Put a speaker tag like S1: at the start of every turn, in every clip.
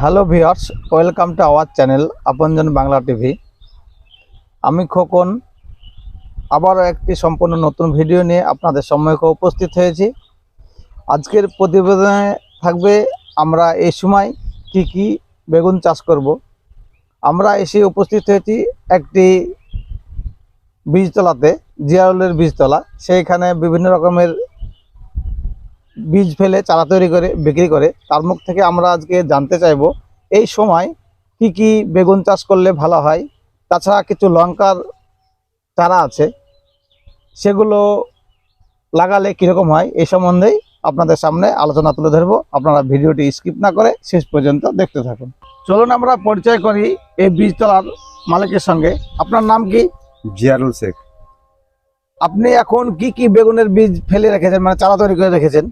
S1: Hello viewers welcome to our channel Apanjan Bangla TV. আমি খোকন। আবারও একটি সম্পূর্ণ নতুন ভিডিও নিয়ে আপনাদের সম্মুখে উপস্থিত হয়েছি। আজকের প্রতিবেদনে থাকবে আমরা এই সময় কি কি বেগুন চাষ করব। আমরা এসে উপস্থিত হয়েছি একটি বীজতলাতে, জিয়ারুলের বীজতলা। সেইখানে বিভিন্ন রকমের বীজ ফেলে চারা তৈরি করে বিক্রি করে তার মুখ থেকে আমরা আজকে জানতে চাইব এই সময় কি কি বেগুন চাষ করলে ভালো হয়। তাছাড়া কিছু লঙ্কার চারা আছে সেগুলো লাগালে কীরকম হয় এই সম্বন্ধেই আপনাদের সামনে আলোচনা তুলে ধরবো। আপনারা ভিডিওটি স্কিপ না করে শেষ পর্যন্ত দেখতে থাকুন। চলুন আমরা পরিচয় করি এই বীজতলার মালিকের সঙ্গে। আপনার নাম কি?
S2: জিয়ারুল শেখ।
S1: আপনি এখন কি কি বেগুনের বীজ ফেলে রেখেছেন মানে চারা তৈরি করে রেখেছেন?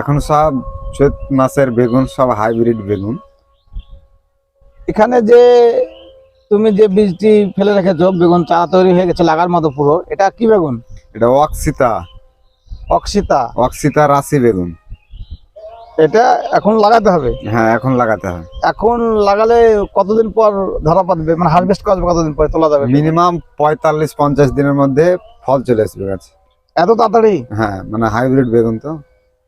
S2: এখন সব চৈত মাসের বেগুন সব হাইব্রিড বেগুন।
S1: এখানে যে তুমি যে বীজটি ফেলে রেখেছো বেগুন চারা তৈরি হয়ে গেছে লাগার মতো পুরো এটা কি বেগুন?
S2: এটা অক্সিতা।
S1: অক্সিতা?
S2: অক্সিতা রাশি বেগুন।
S1: এটা এখন লাগাতে হবে?
S2: হ্যাঁ এখন লাগাতে হবে।
S1: এখন লাগালে কতদিন পর ধরা পাবে মানে হারভেস্ট করা যাবে কতদিন পরে তোলা যাবে?
S2: মিনিমাম পঁয়তাল্লিশ পঞ্চাশ দিনের মধ্যে ফল চলে আসবে গাছে।
S1: এত তাড়াতাড়ি?
S2: হ্যাঁ মানে হাইব্রিড বেগুন তো।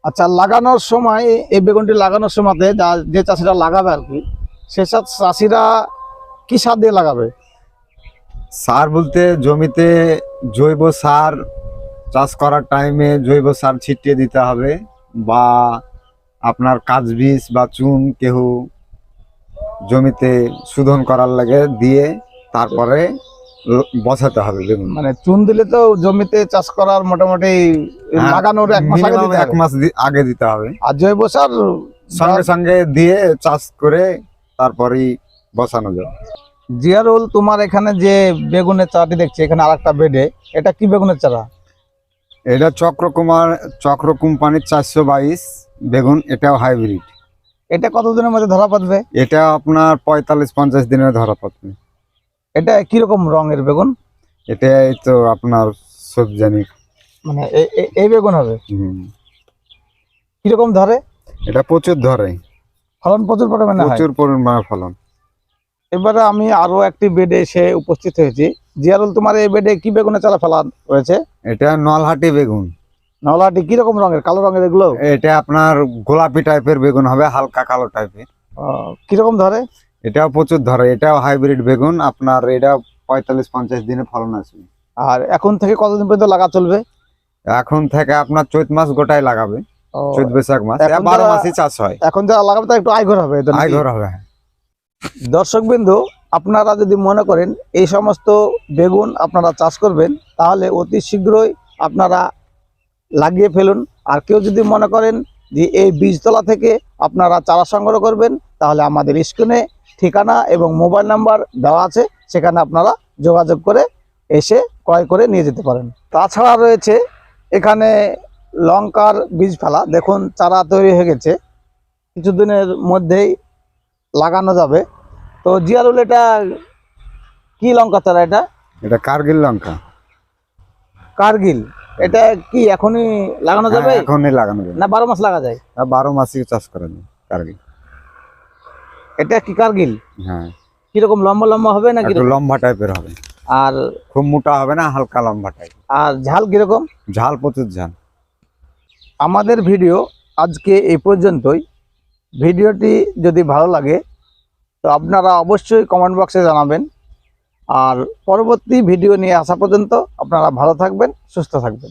S1: আচ্ছা লাগানোর সময়, এই বেগুনটি লাগানোর সময়তে যা- যে চাষিরা লাগাবে আর কি সেসব চাষিরা কি সার দিয়ে লাগাবে?
S2: সার বলতে জমিতে জৈব সার চাষ করার টাইমে জৈব সার ছিটিয়ে দিতে হবে বা আপনার কাজ বীজ বা চুন কেহ জমিতে শোধন করার লাগে দিয়ে তারপরে বসাতে হবে বেগুন
S1: মানে চুন দিলে তো জমিতে চাষ করার মোটামুটি
S2: হ্যাঁ,
S1: লাগানোর এক মাস আগে দিতে
S2: এক
S1: হবে।
S2: মাস আগে দিতে হবে।
S1: আর জৈব সার
S2: সঙ্গে সঙ্গে দিয়ে চাষ করে তারপরেই বসানো যাবে।
S1: জিয়ারুল তোমার এখানে যে বেগুনের চারাটি দেখছি এখানে আরেকটা বেডে এটা কি বেগুনের চারা?
S2: এটা চক্রকুমার চক্র কোম্পানির চারশো বাইশ বেগুন এটাও হাইব্রিড।
S1: এটা কতদিনের মধ্যে ধরা পড়বে?
S2: এটা আপনার পঁয়তাল্লিশ পঞ্চাশ দিনের ধরা পড়বে।
S1: এটা কীরকম রঙের বেগুন?
S2: এটাই তো আপনার সবজানি।
S1: মানে এ- এ- এই বেগুন হবে? কীরকম ধরে?
S2: এটা প্রচুর ধরে।
S1: ফলন প্রচুর পরিমাণে
S2: প্রচুর পরিমাণে ফলন।
S1: এবারে আমি আরও একটি বেডে এসে উপস্থিত হয়েছি। জিয়ারুল তোমার এই বেডে কি বেগুনের চারা ফেলা রয়েছে?
S2: এটা নলহাটি বেগুন।
S1: নলাটি কীরকম রঙের? কালো রঙের এগুলো?
S2: এটা আপনার গোলাপি টাইপের বেগুন হবে হালকা কালো টাইপের
S1: কীরকম ধরে?
S2: এটাও প্রচুর ধরে এটাও হাইব্রিড বেগুন আপনার এটা পঁয়তাল্লিশ পঞ্চাশ দিনে ফলন আসবে।
S1: আর এখন থেকে কতদিন পর্যন্ত লাগা চলবে?
S2: এখন থেকে আপনার চৈত মাস গোটাই লাগাবে চৈত বৈশাখ মাস। বারো মাসই চাষ হয়।
S1: এখন যারা লাগাবে তার একটু আয় ঘর হবে এটা নাকি?
S2: আয় হবে
S1: দর্শক বিন্দু আপনারা যদি মনে করেন এই সমস্ত বেগুন আপনারা চাষ করবেন তাহলে অতি শীঘ্রই আপনারা লাগিয়ে ফেলুন। আর কেউ যদি মনে করেন যে এই বীজতলা থেকে আপনারা চারা সংগ্রহ করবেন তাহলে আমাদের স্ক্রিনে ঠিকানা এবং মোবাইল নাম্বার দেওয়া আছে সেখানে আপনারা যোগাযোগ করে এসে ক্রয় করে নিয়ে যেতে পারেন। তাছাড়া রয়েছে এখানে লঙ্কার বীজ ফেলা। দেখুন চারা তৈরি হয়ে গেছে। কিছুদিনের মধ্যেই লাগানো যাবে। তো জিয়ারুল এটা কি লঙ্কা চারা এটা?
S2: এটা কার্গিল লঙ্কা।
S1: কার্গিল? এটা কি এখনই লাগানো যাবে?
S2: হ্যাঁ, এখনই লাগানো যাবে।
S1: না বারো মাস লাগা যায়?
S2: বারো মাসই চাষ করা যায় কার্গিল।
S1: এটা কি কার্গিল?
S2: হ্যাঁ।
S1: কীরকম লম্বা লম্বা হবে না
S2: একটু লম্বা টাইপের হবে।
S1: আর
S2: খুব মোটা হবে না হালকা লম্বা টাইপ
S1: আর ঝাল কীরকম?
S2: ঝাল প্রচুর ঝাল।
S1: আমাদের ভিডিও আজকে এই পর্যন্তই। ভিডিওটি যদি ভালো লাগে তো আপনারা অবশ্যই কমেন্ট বক্সে জানাবেন। আর পরবর্তী ভিডিও নিয়ে আসা পর্যন্ত আপনারা ভালো থাকবেন সুস্থ থাকবেন।